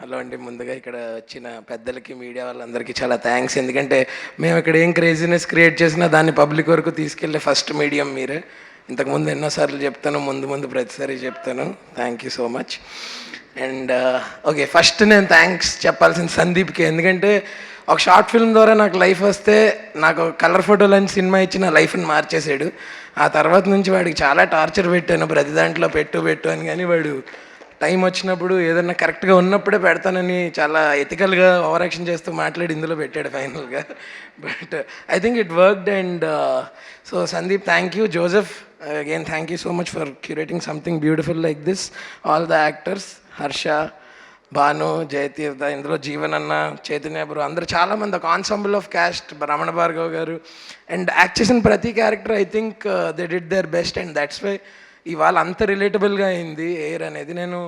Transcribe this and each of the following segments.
Hello అండి ముందుగా ఇక్కడ వచ్చిన పెద్దలకి మీడియా వాళ్ళందరికీ చాలా థ్యాంక్స్ ఎందుకంటే మేము ఇక్కడ ఏం క్రేజీనెస్ క్రియేట్ చేసినా దాన్ని పబ్లిక్ వరకు తీసుకెళ్ళే ఫస్ట్ మీడియం మీరే. ఇంతకుముందు ఎన్నోసార్లు చెప్తాను ముందు ముందు ప్రతిసారి చెప్తాను. Thank you so much and okay first నేను థ్యాంక్స్ చెప్పాల్సిన సందీప్కి. ఎందుకంటే ఒక షార్ట్ ఫిల్మ్ ద్వారా నాకు లైఫ్ వస్తే నాకు కలర్ ఫోటోలు అని సినిమా ఇచ్చి నా లైఫ్ని మార్చేసాడు ఆ తర్వాత నుంచి వాడికి చాలా టార్చర్ పెట్టాను. ప్రతి దాంట్లో పెట్టు పెట్టు అని కానీ వాడు టైం వచ్చినప్పుడు ఏదన్నా కరెక్ట్గా ఉన్నప్పుడే పెడతానని చాలా ఎథికల్గా ఓవర్ యాక్షన్ చేస్తూ మాట్లాడి ఇందులో పెట్టాడు ఫైనల్గా. But I think it worked and so Sandeep thank you Joseph again thank you so much for curating something beautiful like this all the actors Harsha Bhanu Jayatheertha ఇందులో జీవన్ అన్న చైతన్య బ్రో అందరూ చాలామంది ఒక ensemble of cast Ramana Bhargav గారు. And act చేసిన ప్రతి character I think they did their best and that's why ఇవాళ అంత రిలేటబుల్గా అయింది ఎయిర్ అనేది. నేను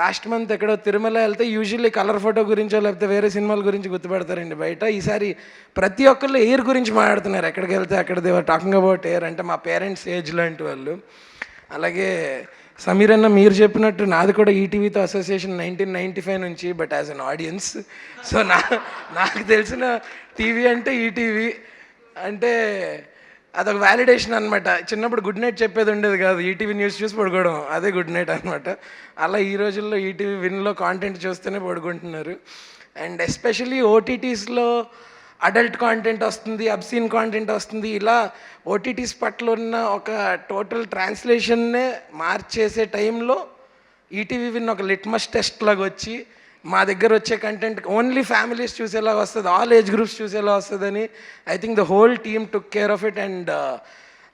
లాస్ట్ మంత్ ఎక్కడో తిరుమల వెళ్తే యూజువల్లీ కలర్ ఫోటో గురించో లేకపోతే వేరే సినిమాల గురించి గుర్తుపెడతారండి బయట. ఈసారి ప్రతి ఒక్కళ్ళు ఎయిర్ గురించి మాట్లాడుతున్నారు. ఎక్కడికి వెళ్తే అక్కడ దేవర్ టాకింగ్ అబౌట్ ఎయిర్ అంటే మా పేరెంట్స్ ఏజ్ లాంటి వాళ్ళు. అలాగే సమీర్ అన్న మీరు చెప్పినట్టు నాది కూడా ఈటీవీతో అసోసియేషన్ నైన్టీన్ నైంటీ ఫైవ్ నుంచి but as an audience so నా నాకు తెలిసిన టీవీ అంటే ఈటీవీ అంటే అదొక వ్యాలిడేషన్ అనమాట చిన్నప్పుడు గుడ్ నైట్ చెప్పేది ఉండేది కాదు. ఈటీవీ న్యూస్ చూసి పడుకోవడం. అదే గుడ్ నైట్ అనమాట అలా ఈ రోజుల్లో ఈటీవీ విన్లో కాంటెంట్ చూస్తేనే పడుకుంటున్నారు. అండ్ ఎస్పెషలీ ఓటీటీస్లో అడల్ట్ కాంటెంట్ వస్తుంది అబ్సీన్ కాంటెంట్ వస్తుంది. ఇలా ఓటీటీస్ పట్ల ఉన్న ఒక టోటల్ ట్రాన్స్లేషన్నే మార్చేసే టైంలో ఈటీవీ విన్ ఒక లిట్మస్ టెస్ట్ లాగా వచ్చి మా దగ్గర వచ్చే కంటెంట్ ఓన్లీ ఫ్యామిలీస్ చూసేలా వస్తుంది ఆల్ ఏజ్ గ్రూప్స్ చూసేలా వస్తుందని I think the whole team took care of it and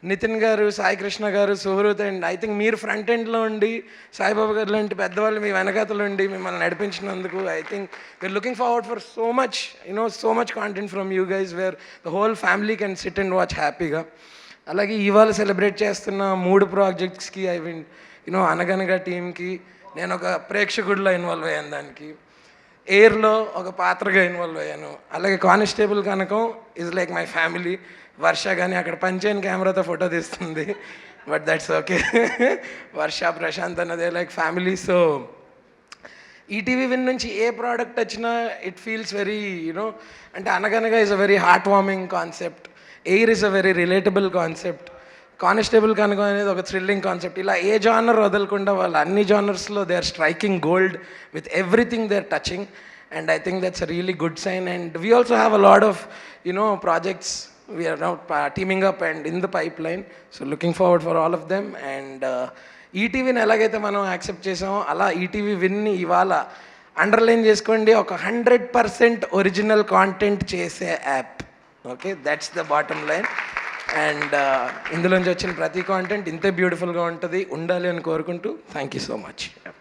Nitin గారు సాయి కృష్ణ గారు సుహృత్ అండ్ ఐ థింక్ మీరు ఫ్రంట్ ఎండ్లో ఉండి సాయిబాబా గారు లాంటి పెద్దవాళ్ళు మీ వెనకాతలు ఉండి మిమ్మల్ని నడిపించినందుకు I think we're looking forward for so much you know so much content from you guys where the whole family can sit and watch హ్యాపీగా అలాగే ఇవాళ సెలబ్రేట్ చేస్తున్న మూడు ప్రాజెక్ట్స్కి ఐ మీన్ యూనో అనగనగా టీంకి నేను ఒక ప్రేక్షకుడిలో ఇన్వాల్వ్ అయ్యాను దానికి. ఎయిర్లో ఒక పాత్రగా ఇన్వాల్వ్ అయ్యాను. అలాగే constable Kanakam is like my family Varsha కానీ అక్కడ పంచైన కెమెరాతో ఫోటో తీస్తుంది. But that's okay Varsha Prashanth అన్నదే like family so ETV Win నుంచి ఏ ప్రోడక్ట్ వచ్చినా it feels very you know అంటే Anaganaga is a very heart warming concept AIR is a very relatable concept constable Kanaka అనేది ఒక thrilling concept ఇలా ఏ genre వదలకుండా వాళ్ళు అన్ని జానర్స్లో they are striking gold with everything they are touching and I think that's really good sign and we also have a lot of you know projects we're now teaming up and in the pipeline so looking forward for all of them and ఈటీవీని ఎలాగైతే మనం accept చేసామో అలా ETV విన్ని ఇవాళ underline చేసుకోండి. ఒక hundred percent original content చేసే app okay that's the bottom line and ఇందులోంచి వచ్చిన ప్రతి కాంటెంట్ ఇంతే బ్యూటిఫుల్గా ఉంటుంది. ఉండాలి అని కోరుకుంటూ థ్యాంక్ యూ సో మచ్